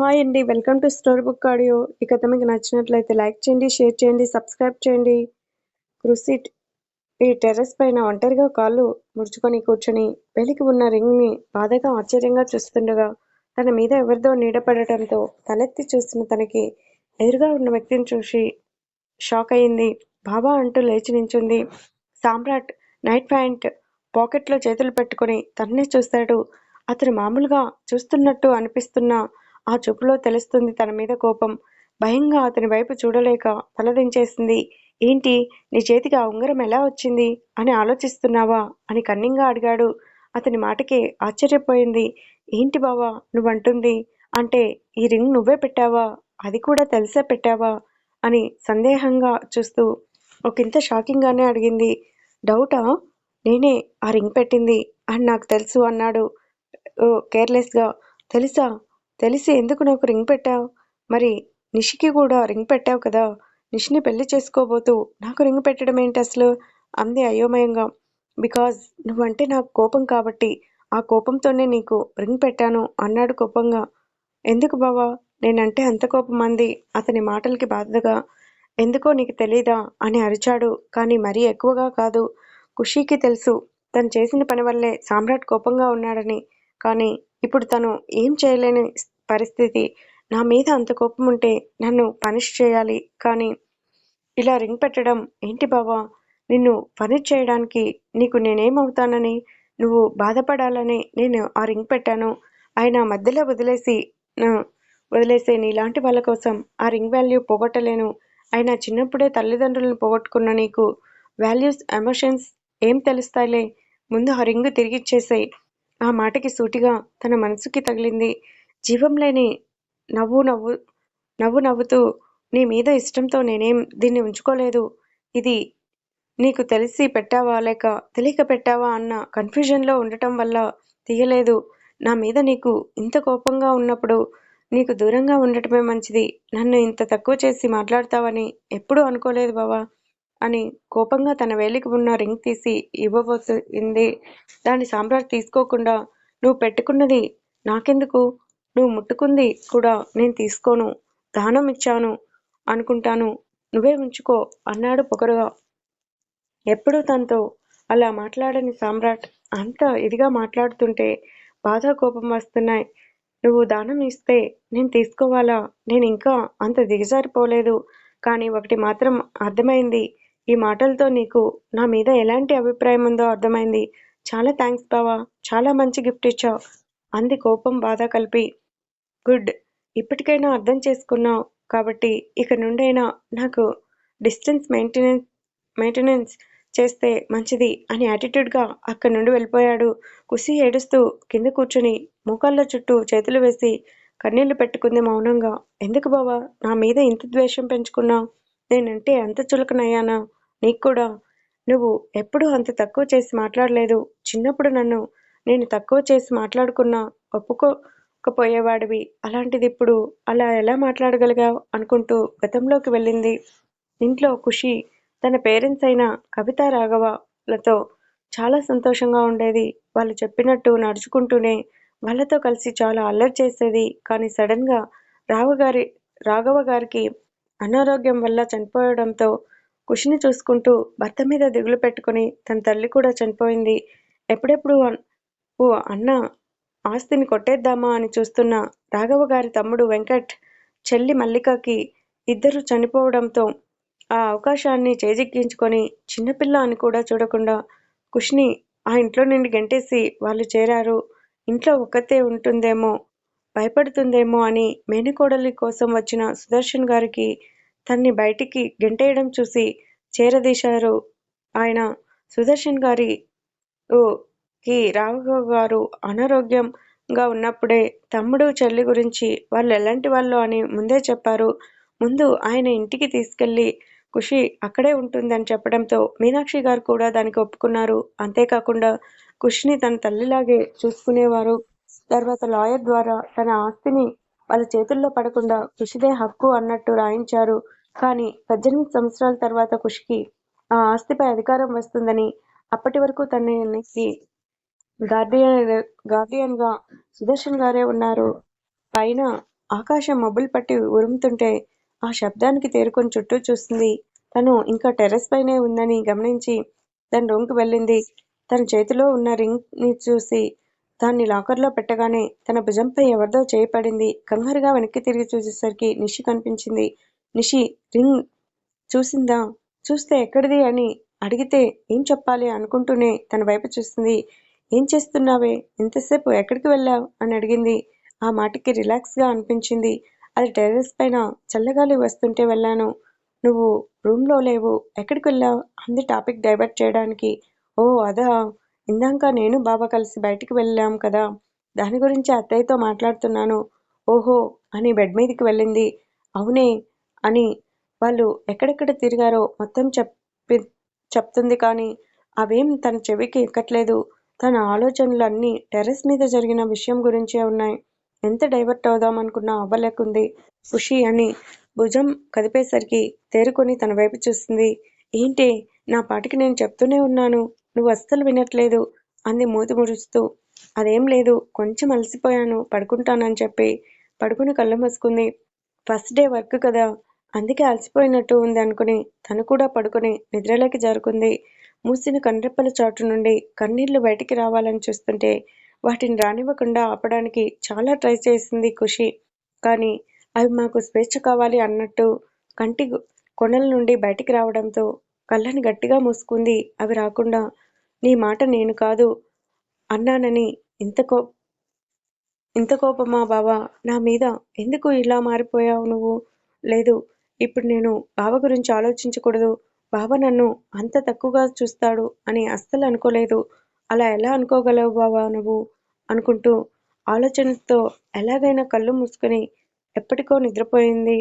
Hi అండి welcome to story book audio. ఈ కథ మీకు నచ్చినట్లయితే లైక్ చేయండి షేర్ చేయండి సబ్స్క్రైబ్ చేయండి. క్రూసిట్ ఈ టెర్రస్ పైన ఒంటరిగా కాళ్ళు ముడుచుకొని కూర్చొని వెలికి ఉన్న రింగ్ని బాధగా ఆశ్చర్యంగా చూస్తుండగా తన మీద ఎవరిదో నీడపడటంతో తలెత్తి చూస్తున్న తనకి ఎదురుగా ఉన్న వ్యక్తిని చూసి షాక్ అయింది. బాబా అంటూ లేచి నించుంది. సామ్రాట్ నైట్ ప్యాంట్ పాకెట్లో చేతులు పెట్టుకొని తన్నే చూస్తాడు. అతను మామూలుగా చూస్తున్నట్టు అనిపిస్తున్న ఆ చూపులో తెలుస్తుంది తన మీద కోపం. భయంగా అతని వైపు చూడలేక తలదించేసింది ఏంటి నీ చేతికి ఆ ఉంగరం ఎలా వచ్చింది? అని ఆలోచిస్తున్నావా? అని కన్నింగా అడిగాడు. అతని మాటకి ఆశ్చర్యపోయింది. ఏంటి బావా నువ్వంటుంది? అంటే ఈ రింగ్ నువ్వే పెట్టావా? అది కూడా తెలిసే పెట్టావా? అని సందేహంగా చూస్తూ ఒకంత షాకింగ్గానే అడిగింది. డౌటా? నేనే ఆ రింగ్ పెట్టింది అని నాకు తెలుసు అన్నాడు. ఓ కేర్లెస్గా. తెలుసా? తెలిసి ఎందుకు నాకు రింగ్ పెట్టావు? మరి నిషికి కూడా రింగ్ పెట్టావు కదా నిషిని పెళ్ళి చేసుకోబోతూ నాకు రింగ్ పెట్టడం ఏంటి అసలు? అంది అయోమయంగా. బికాజ్ నువ్వంటే నాకు కోపం కాబట్టి ఆ కోపంతోనే నీకు రింగ్ పెట్టాను అన్నాడు కోపంగా. ఎందుకు బావా? నేనంటే అంత కోపం అంది అతని మాటలకి బాధగా. ఎందుకో నీకు తెలీదా? అని అరిచాడు. కానీ మరీ ఎక్కువగా కాదు. ఖుషీకి తెలుసు. తను చేసిన పని వల్లే సామ్రాట్ కోపంగా ఉన్నాడని. కానీ ఇప్పుడు తను ఏం చేయలేని పరిస్థితి. నా మీద అంత కోపం ఉంటే నన్ను పనిష్ చేయాలి. కానీ ఇలా రింగ్ పెట్టడం ఏంటి బావా? నిన్ను పనిష్ చేయడానికి నీకు నేనేమవుతానని నువ్వు బాధపడాలని నేను ఆ రింగ్ పెట్టాను. ఆయన మధ్యలో వదిలేసి వదిలేసే నీలాంటి వాళ్ళ కోసం ఆ రింగ్ వాల్యూ పోగొట్టలేను. ఆయన చిన్నప్పుడే తల్లిదండ్రులను పోగొట్టుకున్న నీకు వాల్యూస్ ఎమోషన్స్ ఏం తెలుస్తాయిలే? ముందు ఆ రింగ్ తిరిగిచ్చేసాయి. ఆ మాటకి సూటిగా తన మనసుకి తగిలింది. జీవం లేని నవ్వు నవ్వు నవ్వు నవ్వుతూ నీ మీద ఇష్టంతో నేనేం దీన్ని ఉంచుకోలేదు? ఇది నీకు తెలిసి పెట్టావా లేక తెలియక పెట్టావా అన్న కన్ఫ్యూజన్లో ఉండటం వల్ల తీయలేదు. నా మీద నీకు ఇంత కోపంగా ఉన్నప్పుడు నీకు దూరంగా ఉండటమే మంచిది. నన్ను ఇంత తక్కువ చేసి మాట్లాడతావని ఎప్పుడూ అనుకోలేదు బావా. అని కోపంగా తన వేలికి ఉన్న రింగ్ తీసి ఇవ్వబోతుంది దాని సామ్రాట్ తీసుకోకుండా నువ్వు పెట్టుకున్నది నాకెందుకు? నువ్వు ముట్టుకుంది కూడా నేను తీసుకోను దానం ఇచ్చాను అనుకుంటాను. నువ్వే ఉంచుకో అన్నాడు పొగరుగా. ఎప్పుడూ తనతో అలా మాట్లాడని సామ్రాట్ అంత ఇదిగా మాట్లాడుతుంటే బాధ కోపం వస్తున్నాయి. నువ్వు దానం ఇస్తే నేను తీసుకోవాలా? నేను ఇంకా అంత దిగజారిపోలేదు. కానీ ఒకటి మాత్రం అర్థమైంది. ఈ మాటలతో నీకు నా మీద ఎలాంటి అభిప్రాయం ఉందో అర్థమైంది. చాలా థ్యాంక్స్ బావా. చాలా మంచి గిఫ్ట్ ఇచ్చావు. అంది కోపం బాధ కలిపి. గుడ్. ఇప్పటికైనా అర్థం చేసుకున్నావు కాబట్టి ఇక నుండైనా నాకు డిస్టెన్స్ మెయింటెనెన్స్ మెయింటెనెన్స్ చేస్తే మంచిది అని యాటిట్యూడ్గా అక్కడి నుండి వెళ్ళిపోయాడు. కుసి ఏడుస్తూ కింద కూర్చుని మోకాళ్ళ చుట్టూ చేతులు వేసి కన్నీళ్ళు పెట్టుకుంది మౌనంగా. ఎందుకు బావా? నా మీద ఇంత ద్వేషం పెంచుకున్నావు? నేనంటే అంత చులకనయ్యానా? నీకు కూడా నువ్వు ఎప్పుడూ అంత తక్కువ చేసి మాట్లాడలేదు. చిన్నప్పుడు నన్ను నేను తక్కువ చేసి మాట్లాడుకున్నా ఒప్పుకోకపోయేవాడివి. అలాంటిది ఇప్పుడు అలా ఎలా మాట్లాడగలిగావు అనుకుంటూ గతంలోకి వెళ్ళింది. ఇంట్లో ఖుషి తన పేరెంట్స్ అయిన కవిత రాఘవలతో చాలా సంతోషంగా ఉండేది. వాళ్ళు చెప్పినట్టు నడుచుకుంటూనే వాళ్ళతో కలిసి చాలా అల్లరి చేసేది. కానీ సడన్గా రావు గారి రాఘవ గారికి అనారోగ్యం వల్ల చనిపోవడంతో కుషిని చూసుకుంటూ భర్త మీద దిగులు పెట్టుకుని తన తల్లి కూడా చనిపోయింది. ఎప్పుడెప్పుడు ఓ అన్న ఆస్తిని కొట్టేద్దామా అని చూస్తున్న రాఘవ గారి తమ్ముడు వెంకట్ చెల్లి మల్లికకి ఇద్దరు చనిపోవడంతో ఆ అవకాశాన్ని చేజిక్కించుకొని చిన్నపిల్ల అని కూడా చూడకుండా కుష్ని ఆ ఇంట్లో నుండి గెంటేసి వాళ్ళు చేరారు. ఇంట్లో ఒక్కతే ఉంటుందేమో భయపడుతుందేమో అని మేనకోడలి కోసం వచ్చిన సుదర్శన్ గారికి తన్ని బయటికి గెంటేయడం చూసి చేరదీశారు. ఆయన సుదర్శన్ గారి ఓ కి రాఘవ గారు అనారోగ్యంగా ఉన్నప్పుడే తమ్ముడు చెల్లి గురించి వాళ్ళు ఎలాంటి వాళ్ళు అని ముందే చెప్పారు. ముందు ఆయన ఇంటికి తీసుకెళ్ళి ఖుషి అక్కడే ఉంటుందని చెప్పడంతో మీనాక్షి గారు కూడా దానికి ఒప్పుకున్నారు. అంతేకాకుండా ఖుషిని తన తల్లిలాగే చూసుకునేవారు. తర్వాత లాయర్ ద్వారా తన ఆస్తిని వాళ్ళ చేతుల్లో పడకుండా ఖుషిదే హక్కు అన్నట్టు రాయించారు. కానీ పద్దెనిమిది సంవత్సరాల తర్వాత కుషికి ఆ ఆస్తిపై అధికారం వస్తుందని అప్పటి వరకు తనకి గార్డియన్ గార్డియన్గా సుదర్శన్ గారే ఉన్నారు పైన ఆకాశం మబ్బులు పట్టి ఉరుముతుంటే ఆ శబ్దానికి తేరుకొని చుట్టూ చూస్తుంది. తను ఇంకా టెర్రస్ పైనే ఉందని గమనించి తన రూమ్కి వెళ్ళింది. తన చేతిలో ఉన్న రింగ్ని చూసి దాన్ని లాకర్లో పెట్టగానే తన భుజంపై ఎవరిదో చేయబడింది కంగారుగా వెనక్కి తిరిగి చూసేసరికి నిషి కనిపించింది. నిషి రింగ్ చూసిందా? చూస్తే ఎక్కడిది అని అడిగితే ఏం చెప్పాలి అనుకుంటూనే తన వైపు చూస్తుంది ఏం చేస్తున్నావే? ఇంతసేపు ఎక్కడికి వెళ్ళావు అని అడిగింది. ఆ మాటకి రిలాక్స్గా అనిపించింది. అది టెర్రస్ పైన చల్లగాలి వస్తుంటే వెళ్ళాను. నువ్వు రూమ్లో లేవు. ఎక్కడికి వెళ్ళావు అంది టాపిక్ డైవర్ట్ చేయడానికి. ఓ అదా! ఇందాక నేను బాబా కలిసి బయటికి వెళ్ళాం కదా! దాని గురించి అత్తయ్యతో మాట్లాడుతున్నాను. ఓహో అని బెడ్ మీదకి వెళ్ళింది. అవునే అని వాళ్ళు ఎక్కడెక్కడ తిరిగారో మొత్తం చెప్పి చెప్తుంది కానీ అవేం తన చెవికి ఎక్కట్లేదు. తన ఆలోచనలు అన్నీ టెర్రస్ మీద జరిగిన విషయం గురించే ఉన్నాయి. ఎంత డైవర్ట్ అవుదామనుకున్నా అవ్వలేకుంది. ఖుషి అని భుజం కదిపేసరికి తేరుకొని తన వైపు చూస్తుంది ఏంటి నా పాటికి నేను చెప్తూనే ఉన్నాను. నువ్వు అస్సలు వినట్లేదు అంది మూతి ముడుస్తూ. అదేం లేదు. కొంచెం అలసిపోయాను. పడుకుంటానని చెప్పి పడుకుని కళ్ళు మూసుకుంది. ఫస్ట్ డే వర్క్ కదా! అందుకే అలసిపోయినట్టు ఉంది అనుకుని తను కూడా పడుకుని నిద్రలోకి జారుకుంది. మూసిన కనురెప్పల చాటు నుండి కన్నీళ్ళు బయటికి రావాలని చూస్తుంటే వాటిని రానివ్వకుండా ఆపడానికి చాలా ట్రై చేసింది ఖుషి. కానీ అవి మాకు స్వేచ్ఛ కావాలి అన్నట్టు కంటి కొనల నుండి బయటికి రావడంతో కళ్ళని గట్టిగా మూసుకుంది అవి రాకుండా. నీ మాట నేను కాదు అన్నానని ఇంత కో ఇంత కోపమా బావా నా మీద? ఎందుకు ఇలా మారిపోయావు నువ్వు? లేదు. ఇప్పుడు నేను బావ గురించి ఆలోచించకూడదు. బావ నన్ను అంత తక్కువగా చూస్తాడు అని అస్సలు అనుకోలేదు. అలా ఎలా అనుకోగలవు బావా నువ్వు? అనుకుంటూ ఆలోచనతో ఎలాగైనా కళ్ళు మూసుకొని ఎప్పటికో నిద్రపోయింది.